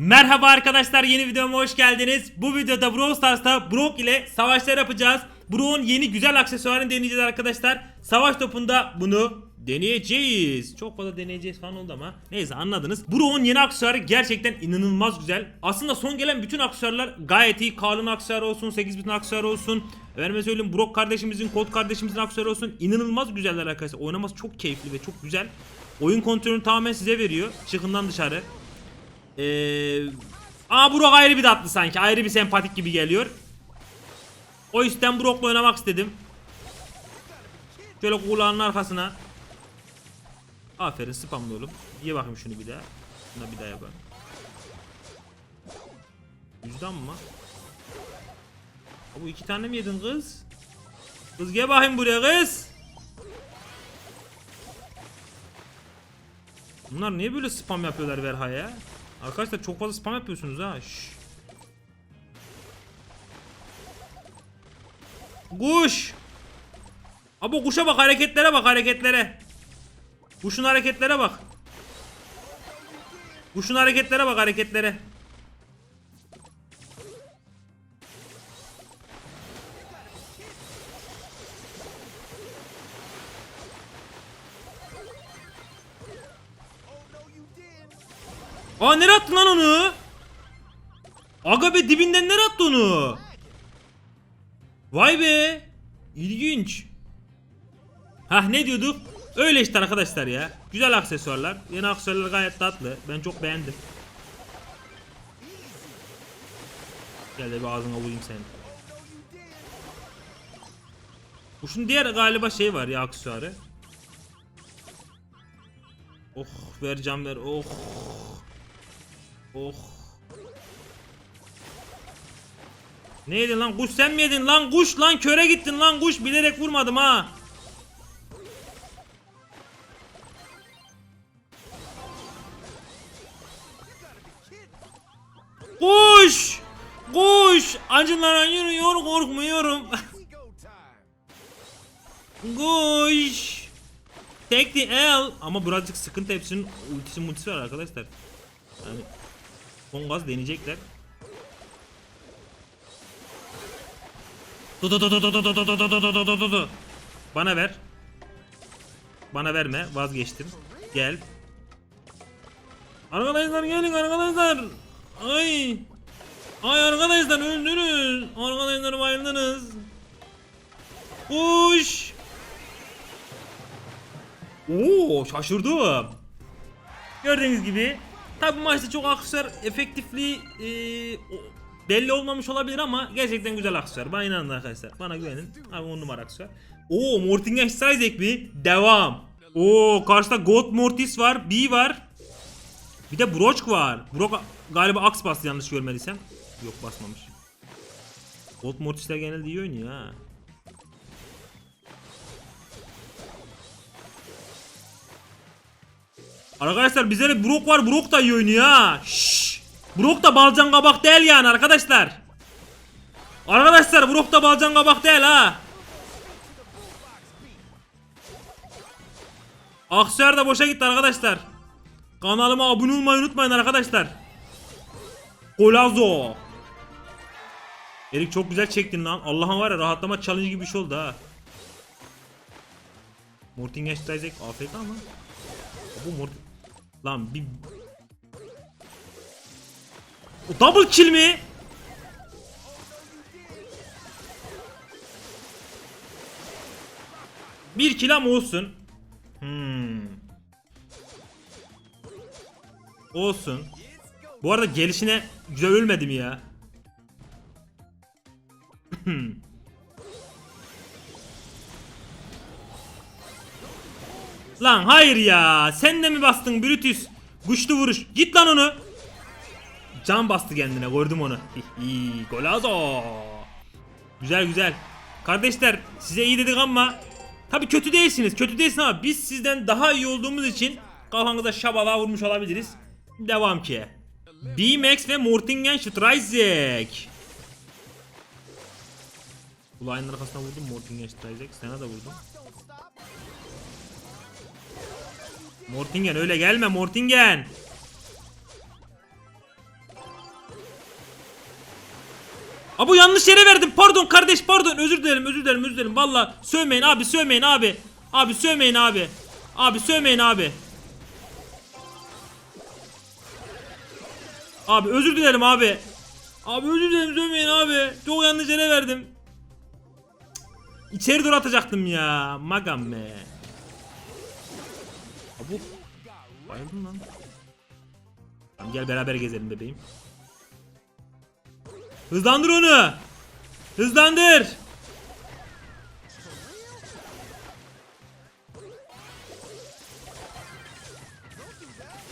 Merhaba arkadaşlar yeni videoma hoş geldiniz. Bu videoda Brawl Stars'ta Brock ile savaşlar yapacağız. Brock'un yeni güzel aksesuarını deneyeceğiz arkadaşlar. Savaş topunda bunu deneyeceğiz. Çok fazla deneyeceğiz falan oldu ama. Neyse anladınız. Brock'un yeni aksesuarı gerçekten inanılmaz güzel. Aslında son gelen bütün aksesuarlar gayet iyi. Karl'ın aksesuarı olsun, 8 bitin aksesuarı olsun. Efendime söyleyeyim Brock kardeşimizin, Colt kardeşimizin aksesuarı olsun. İnanılmaz güzeller arkadaşlar. Oynaması çok keyifli ve çok güzel. Oyun kontrolünü tamamen size veriyor. Çıkından dışarı. Ee, aa Brock ayrı bir tatlı sanki. Ayrı bir sempatik gibi geliyor. O yüzden Brock'la oynamak istedim. Şöyle kulağının arkasına. Aferin spamlı oğlum. Ye bakayım şunu bir daha. Şuna bir daha yapalım. Yüzden mı? Bu iki tane mi yedin kız? Kız gel bakayım buraya kız. Bunlar niye böyle spam yapıyorlar Verha'ya? Arkadaşlar çok fazla spam yapıyorsunuz ha. Şşş. Kuş. Abi kuşa bak hareketlere bak hareketlere. Kuşun hareketlere bak. Kuşun hareketlere bak hareketlere. Aa nereye attın lan onu? Aga be dibinden nereye attı onu? Vay be. İlginç. Hah ne diyorduk? Öyle işte arkadaşlar ya. Güzel aksesuarlar. Yeni aksesuarlar gayet tatlı. Ben çok beğendim. Gel de bir ağzına vurayım seni. Bu şunun diğer galiba şey var ya aksesuarı. Oh ver can ver. Oh. Oh. Ne lan? Kuş sen mi yedin lan? Kuş lan köre gittin lan kuş. Bilerek vurmadım ha. Kuş! Kuş! Acılara yürüyor korkmuyorum. Kuş! Take the L. Ama birazcık sıkıntı hepsinin ultisi multisi var arkadaşlar. Yani son gaz deneyecekler. Du du du du du du du du du du du du. Bana ver. Bana verme. Vazgeçtim. Gel. Arkadaşlar gelin arkadaşlar. Ay. Ay arkadaşlar öldünüz. Arkadaşlar bayıldınız. Kuş. Oo şaşırdım. Gördüğünüz gibi tabi maçta çok aksesuar efektifliği e, belli olmamış olabilir ama gerçekten güzel aksesuar. Bana inanın arkadaşlar. Bana güvenin. Abi 10 numara aksesuar. Oo Mortingen Strike mi? Devam. Oo karşıda God Mortis var. B var. Bir de Brock var. Brock galiba aks bastı yanlış görmediysem. Yok basmamış. Gold Mortis'ler genelde iyi oynuyor ha. Arkadaşlar bize de Brock var. Brock da iyi oynuyor ha. Şşş. Brock da balcan kabak değil yani arkadaşlar. Arkadaşlar Brock da balcan kabak değil ha. Aksesuar da boşa gitti arkadaşlar. Kanalıma abone olmayı unutmayın arkadaşlar. Golazo. Erik çok güzel çektin lan. Allah'ım var ya rahatlama challenge gibi bir şey oldu ha. Mortingen Strike AFK mı? Bu Mort... Lan bir... O double kill mi? Bir kill ama olsun. Hmm. Olsun. Bu arada gelişine güzel ölmedi mi ya? Lan hayır ya. Sen de mi bastın Brutus? Güçlü vuruş. Git lan onu. Can bastı kendine. Gördüm onu. Golazo. Güzel güzel. Kardeşler size iyi dedik ama tabii kötü değilsiniz. Kötü değilsin ama biz sizden daha iyi olduğumuz için kafanıza şabala vurmuş olabiliriz. Devam ki. B-Max ve Mortingen Streisek. Kulağının arkasına vurdum Mortingen Streisek. Sana da vurdum. Mortingen öyle gelme Mortingen. Abi yanlış yere verdim. Pardon kardeş pardon. Özür dilerim özür dilerim özür dilerim. Valla sövmeyin abi sövmeyin abi. Abi sövmeyin abi. Abi sövmeyin abi. Abi özür dilerim abi. Abi özür dilerim sövmeyin abi. Çok yanlış yere verdim. İçeri dur atacaktım ya. Magam be. Abu. Bayıldım lan. Tamam gel beraber gezelim bebeğim. Hızlandır onu. Hızlandır.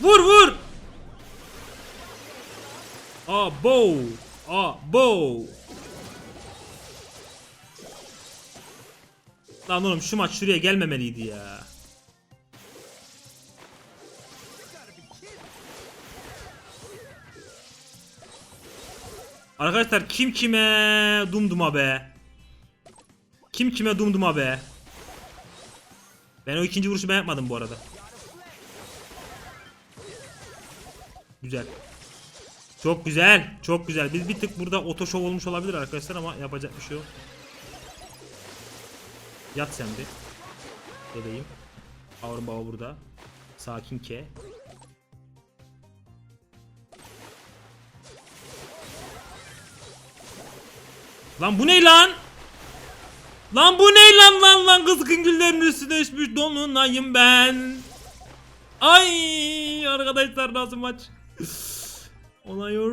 Vur vur. Abo. Abo. Lan oğlum şu maç şuraya gelmemeliydi ya. Arkadaşlar kim kime dumduma be. Kim kime dumduma be. Ben o ikinci vuruşu ben yapmadım bu arada. Güzel. Çok güzel. Çok güzel. Biz bir tık burada oto şov olmuş olabilir arkadaşlar ama yapacak bir şey yok. Yat sen bir. Bebeğim. Harun baba burada. Sakin ke. Lan bu ne lan? Lan bu ne lan lan lan kızgın güllerin üstüne düşmüş donunayım ben. Ay arkadaşlar nasıl maç? Oluyor.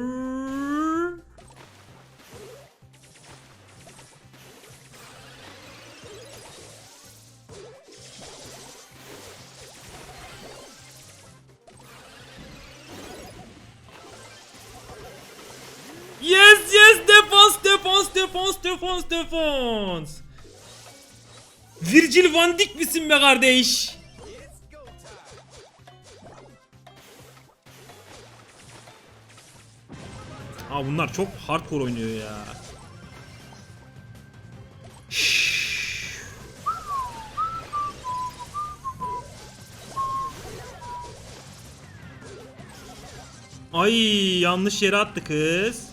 Defans defans. Virgil van Dijk misin be kardeş? Aa bunlar çok hardcore oynuyor ya. Ay yanlış yere attı kız.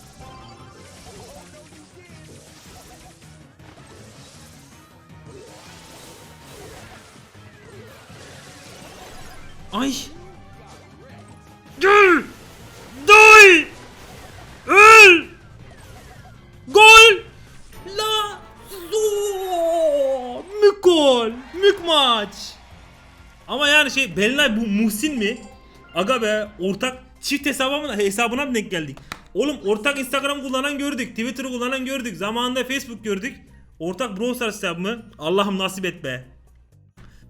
Ay. Gel. Day. Öl. Gol. La. Zo. Mük gol. Mük maç. Ama yani şey Belinay bu Muhsin mi? Aga be ortak çift hesabına, hesabına mı denk geldik? Oğlum ortak Instagram kullanan gördük. Twitter kullanan gördük. Zamanında Facebook gördük. Ortak Brawl Stars hesabı mı? Allah'ım nasip et be.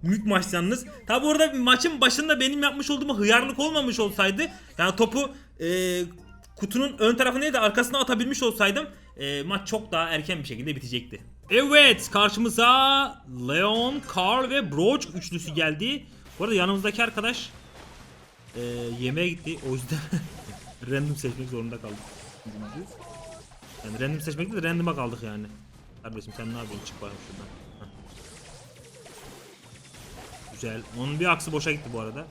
Büyük maç yalnız. Tabi orada maçın başında benim yapmış olduğum hıyarlık olmamış olsaydı yani topu e, kutunun ön tarafına değil de arkasına atabilmiş olsaydım e, maç çok daha erken bir şekilde bitecekti. Evet karşımıza Leon, Carl ve Broch üçlüsü geldi. Bu arada yanımızdaki arkadaş e, yemeğe gitti o yüzden random seçmek zorunda kaldık. Yani random seçmek değil de random'a kaldık yani. Kardeşim sen ne yapıyorsun çık bakayım şuradan. Güzel. Onun bir aksı boşa gitti bu arada.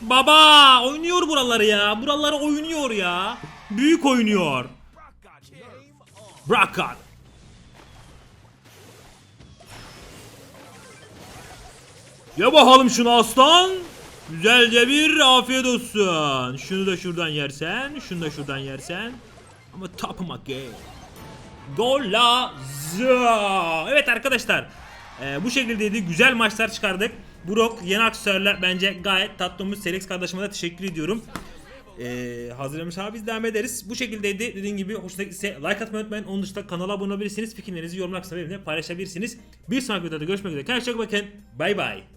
Baba oynuyor buraları ya. Buraları oynuyor ya. Büyük oynuyor. Brakat. Ya bakalım şunu aslan. Güzelce bir afiyet olsun. Şunu da şuradan yersen, şunu da şuradan yersen. Ama my game. Golazo. Evet arkadaşlar. e, bu şekildeydi. Güzel maçlar çıkardık. Brock yeni aksesuarla bence gayet tatlı olmuş. Selex kardeşime de teşekkür ediyorum. Ee, hazırlamış abi biz devam ederiz. Bu şekildeydi. Dediğim gibi hoşuna gittiyse like atmayı unutmayın. Onun dışında kanala abone olabilirsiniz. Fikirlerinizi yorumlar kısmına benimle paylaşabilirsiniz. Bir sonraki videoda görüşmek üzere. Kendinize çok bakın. Bay bay.